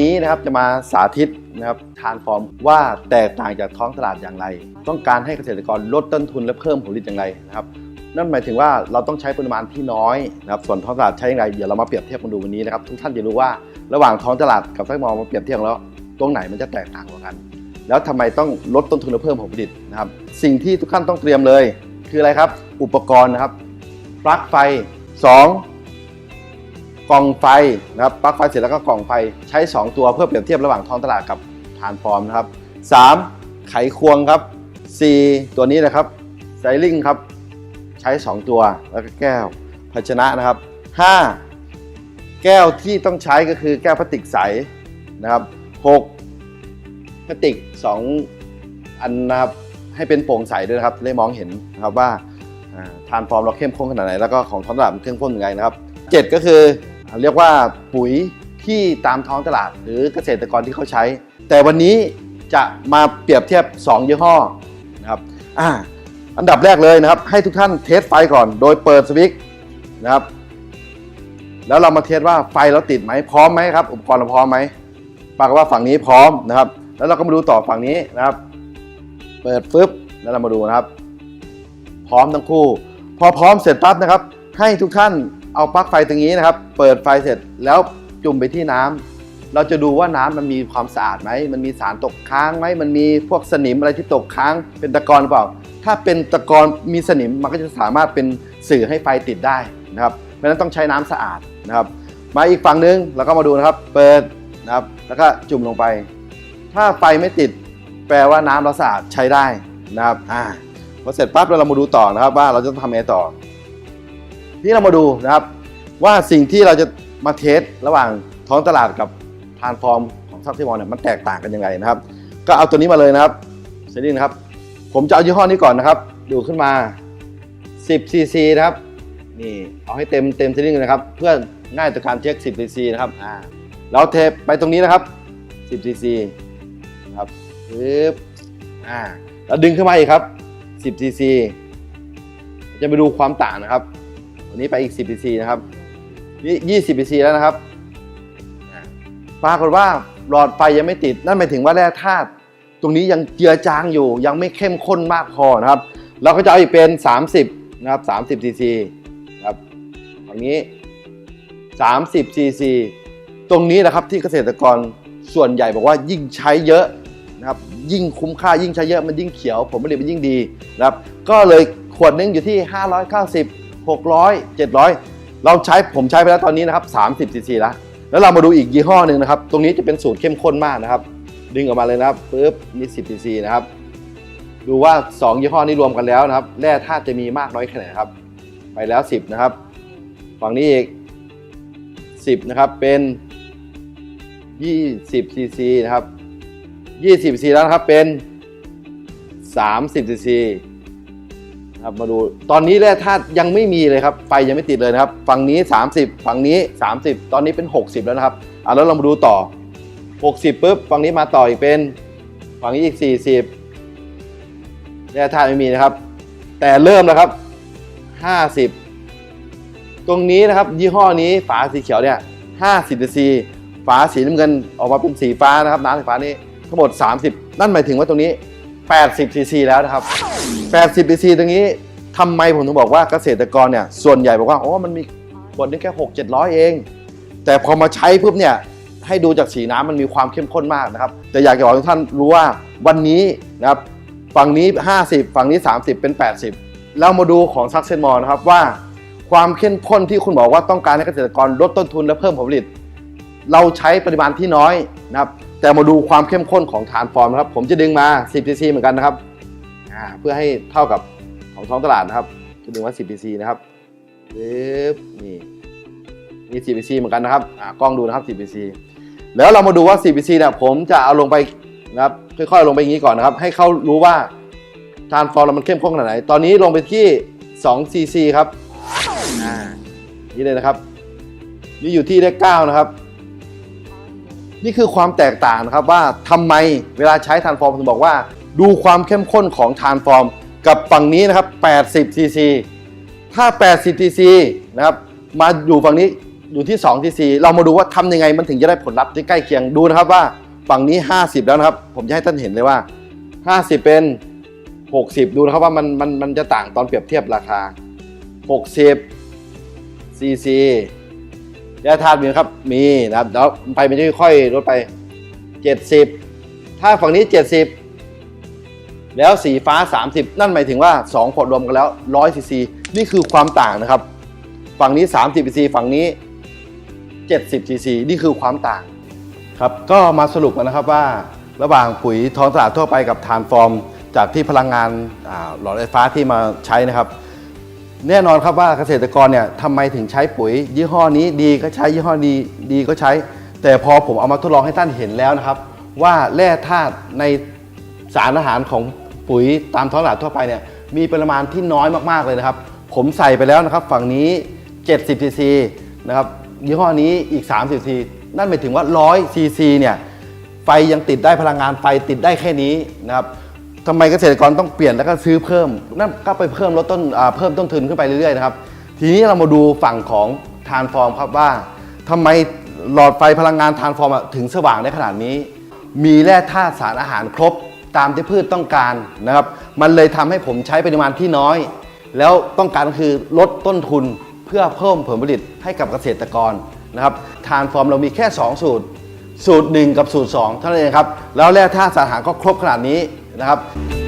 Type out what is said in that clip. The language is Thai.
นี้นะครับจะมาสาธิตนะครับทานฟอร์มว่าแตกต่างจากท้องตลาดอย่างไร ต้องการให้เกษตรกรลดต้นทุนและเพิ่มผลผลิตอย่างไรนะครับนั่นหมายถึงว่าเราต้องใช้ปริมาณที่น้อยนะครับส่วนท้องตลาดใช้อย่างไรเดี๋ยวเรามาเปรียบเทียบกันดูวันนี้นะครับทุกท่านจะรู้ว่าระหว่างท้องตลาดกับไส้มองมาเปรียบเทียบแล้วตรงไหนมันจะแตกต่างกัน แล้วทำไมต้องลดต้นทุนและเพิ่มผลผลิตนะครับสิ่งที่ทุกท่านต้องเตรียมเลย คืออะไรครับอุปกรณ์นะครับปลั๊กไฟ 2 กล่องไฟนะครับปลั๊กไฟเสร็จแล้วก็กล่องไฟใช้ 2 ตัวเพื่อเปรียบเทียบระหว่างท้องตลาดกับทานฟอร์มนะครับ 3. ไขควงครับ 4. ตัวนี้นะครับไซลิงครับใช้ 2 ตัวแล้วก็แก้วภาชนะนะครับ 5. แก้วที่ต้องใช้ก็คือแก้วพลาสติกใสนะครับ 6. พลาสติก 2 อันนะครับให้เป็นโปร่งใสด้วยนะครับได้มองเห็นนะครับว่าทานฟอร์มเราเข้มข้นขนาดไหนแล้วก็ของท้องตลาดมันเข้มข้นยังไงนะครับ 7 ก็คือ เรียกว่าปุ๋ยที่ตามท้องตลาด หรือเกษตรกรที่เขาใช้ แต่วันนี้จะมาเปรียบเทียบ 2 ยี่ห้อนะครับอ่าอันดับแรกเลยนะครับ ให้ทุกท่านเทสไฟก่อน โดยเปิดสวิตช์นะครับ แล้วเรามาเทสว่าไฟเราติดไหมพร้อมไหมครับ อุปกรณ์เราพร้อมไหมปรากฏว่าฝั่งนี้พร้อมนะครับ แล้วเราก็มาดูต่อฝั่งนี้นะครับ เปิดฟึบแล้วเรามาดูนะครับ พร้อมทั้งคู่ พอพร้อมเสร็จปั๊บนะครับ ให้ทุกท่าน เอาปลั๊กไฟตรงนี้นะครับ เปิดไฟเสร็จแล้วจุ่มไปที่น้ำเราจะดูว่าน้ำมันมีความสะอาดไหม มันมีสารตกค้างไหม มันมีพวกสนิมอะไรที่ตกค้าง เป็นตะกอนหรือเปล่า ถ้าเป็นตะกอนมีสนิมมันก็จะสามารถเป็นสื่อให้ไฟติดได้นะครับ เพราะฉะนั้นต้องใช้น้ำสะอาดนะครับ มาอีกฝั่งนึงเราก็มาดูนะครับ เปิดนะครับ แล้วก็จุ่มลงไป ถ้าไฟไม่ติดแปลว่าน้ำเราสะอาดใช้ได้นะครับ อ่าพอเสร็จปั๊บเรามาดูต่อนะครับว่าเราจะต้องทำยังไงต่อ ที่เรามาดูนะครับ ว่าสิ่งที่เราจะมาเทสระหว่างท้องตลาดกับทานฟอร์มของซับซิมอนเนี่ยมันแตกต่างกันยังไงนะครับ ก็เอาตัวนี้มาเลยนะครับเซรีนะครับ ผมจะเอายี่ห้อนี้ก่อนนะครับ ดูขึ้นมา 10ซีซีนะครับนี่เอาให้เต็มเต็มซีรีส์เลยนะครับ เพื่อง่ายต่อการเช็ค 10ซีซีนะครับอ่าเราเทไปตรงนี้นะครับ 10ซีซีนะครับปึ๊บอ่าแล้วดึงขึ้นมาอีกครับ 10ซีซีจะไปดูความต่างนะครับ วันนี้ไปอีก 10ซีซีนะครับนี่20ซีซีแล้วนะครับปรากฏว่าหลอดไฟยังไม่ติด นั่นหมายถึงว่าแร่ธาตุตรงนี้ยังเจือจางอยู่ ยังไม่เข้มข้นมากพอนะครับ เราก็จะเอาอีกเป็น 30 นะครับ 30ซีซีครับฝั่งนี้ 30ซีซีตรงนี้นะครับที่เกษตรกรส่วนใหญ่บอกว่ายิ่งใช้เยอะนะครับยิ่งคุ้มค่ายิ่งใช้เยอะมันยิ่งเขียวผลผลิตมันยิ่งดีนะครับ ก็เลยขวดนึงอยู่ที่ 590 600 700 เราใช้ผมใช้ไปแล้วตอนนี้นะครับ30ซีซีแล้วแล้วเรามาดูอีกยี่ห้อหนึ่งนะครับ ตรงนี้จะเป็นสูตรเข้มข้นมากนะครับ ดึงออกมาเลยนะครับปึ๊บนี่10ซีซีนะครับ ดูว่า 2 ยี่ห้อนี้รวมกันแล้วนะครับ แร่ธาตุจะมีมากน้อยแค่ไหนครับ ไปแล้ว 10 นะครับ ฝั่งนี้อีก 10 นะครับ เป็น 20ซีซีนะครับ 20ซีซีแล้วนะครับ เป็น 30ซีซี ครับมาดูตอนนี้แร่ธาตุยังไม่มีเลยครับไฟยังไม่ติดเลยนะครับ ฝั่งนี้ 30 ฝั่งนี้ 30 ตอนนี้เป็น 60 แล้วนะครับอะแล้วเรามาดูต่อ 60ปุ๊บฝั่งนี้มาต่ออีกเป็นฝั่งนี้อีก 40แร่ธาตุไม่มีนะครับ แต่เริ่มแล้วครับ 50 ตรงนี้นะครับยี่ห้อนี้ฝาสีเขียวเนี่ย50 cc ฝาสีน้ำเงินออกมาเป็นสีฟ้านะครับน้ำสีฟ้านี้ทั้งหมด 30 นั่นหมายถึงว่าตรงนี้ 80 cc แล้วนะครับ80 cc ตรงนี้ทำไมผมถึงบอกว่าเกษตรกรเนี่ยส่วนใหญ่บอกว่าโอ้มันมีขวดนี้แค่6 700 เอง แต่พอมาใช้ปุ๊บเนี่ยให้ดูจากสีน้ำมันมีความเข้มข้นมากนะครับแต่อยากจะบอกทุกท่านรู้ว่าวันนี้นะครับฝั่งนี้ 50 ฝั่งนี้ 30 เป็น 80 แล้วมาดูของซักเซนมอลนะครับว่าความเข้มข้นที่คุณบอกว่าต้องการให้เกษตรกรลดต้นทุนและเพิ่มผลผลิต เราใช้ปริมาณที่น้อยนะครับ แต่มาดูความเข้มข้นของฐานฟอร์มนะครับ ผมจะดึงมา 10 cc เหมือนกันนะครับเพื่อให้เท่ากับของท้องตลาดนะครับ จะดึงมา 10 cc นะครับปึ๊บนี่นี่ 10 cc เหมือนกันนะครับกล้องดูนะครับ 10 cc แล้วเรามาดูว่า 10 cc เนี่ยผมจะเอาลงไปนะครับค่อยๆลงไปอย่างนี้ก่อนนะครับ ให้เขารู้ว่าทานฟอร์มเรามันเข้มข้นขนาดไหน ตอนนี้ลงไปที่2 cc ครับนี่เลยนะครับ นี่อยู่ที่เลขเก้านะครับ นี่คือความแตกต่างนะครับว่าทำไมเวลาใช้ทานฟอร์มถึงบอกว่า ดูความเข้มข้นของทานฟอร์ม กับฝั่งนี้นะครับ 80ซีซีถ้า 80ซีซีนะครับมาอยู่ฝั่งนี้อยู่ที่2 TC เรามาดูว่าทำยังไงมันถึงจะได้ผลลัพธ์ที่ใกล้เคียงดูนะครับว่าฝั่งนี้ 50 แล้วนะครับ ผมจะให้ท่านเห็นเลยว่า 50 เป็น 60 ดูนะครับว่ามันมันมันจะต่างตอนเปรียบเทียบราคา 60 CC แร่ธาตุมีครับ มีนะครับแล้วไปมันจะค่อยลดไป 70 ถ้าฝั่งนี้ 70 แล้วสีฟ้า 30 นั่นหมายถึงว่า 2 ขวดรวมกันแล้ว100ซีซีนี่คือความต่างนะครับ ฝั่งนี้ 30ซีซีฝั่งนี้ 70ซีซีนี่คือความต่างครับก็มาสรุปกันนะครับว่า ระหว่างปุ๋ยท้องตลาดทั่วไปกับทานฟอร์ม จากที่พลังงานหลอดไฟฟ้าที่มาใช้นะครับ แน่นอนครับว่าเกษตรกรเนี่ยทำไมถึงใช้ปุ๋ย ยี่ห้อนี้ดีก็ใช้ยี่ห้อดีดีก็ใช้ แต่พอผมเอามาทดลองให้ท่านเห็นแล้วนะครับ ว่าแร่ธาตุในสารอาหารของปุ๋ยตามท้องตลาดทั่วไปเนี่ยมีปริมาณที่น้อยมากๆเลยนะครับ ผมใส่ไปแล้วนะครับ ฝั่งนี้ 70ซีซีนะครับยี่ห้อนี้อีก 30ซีซีนั่นหมายถึงว่า 100ซีซีเนี่ยไฟยังติดได้พลังงานไฟติดได้แค่นี้นะครับ ทำไมเกษตรกรต้องเปลี่ยนแล้วก็ซื้อเพิ่ม นั่นก็ไปเพิ่มลดต้นเพิ่มต้นทุนขึ้นไปเรื่อยๆนะครับ ทีนี้เรามาดูฝั่งของทานฟอร์มครับว่าทำไมหลอดไฟพลังงานทานฟอร์มถึงสว่างได้ขนาดนี้ มีแร่ธาตุสารอาหารครบตามที่พืชต้องการนะครับ มันเลยทำให้ผมใช้ปริมาณที่น้อย แล้วต้องการก็คือลดต้นทุนเพื่อเพิ่มผลผลิตให้กับเกษตรกรนะครับทานฟอร์มเรามีแค่ 2 สูตร สูตร 1 กับสูตร 2 เท่านั้นเองครับ แล้วแร่ธาตุสารอาหารก็ครบขนาดนี้ นะครับ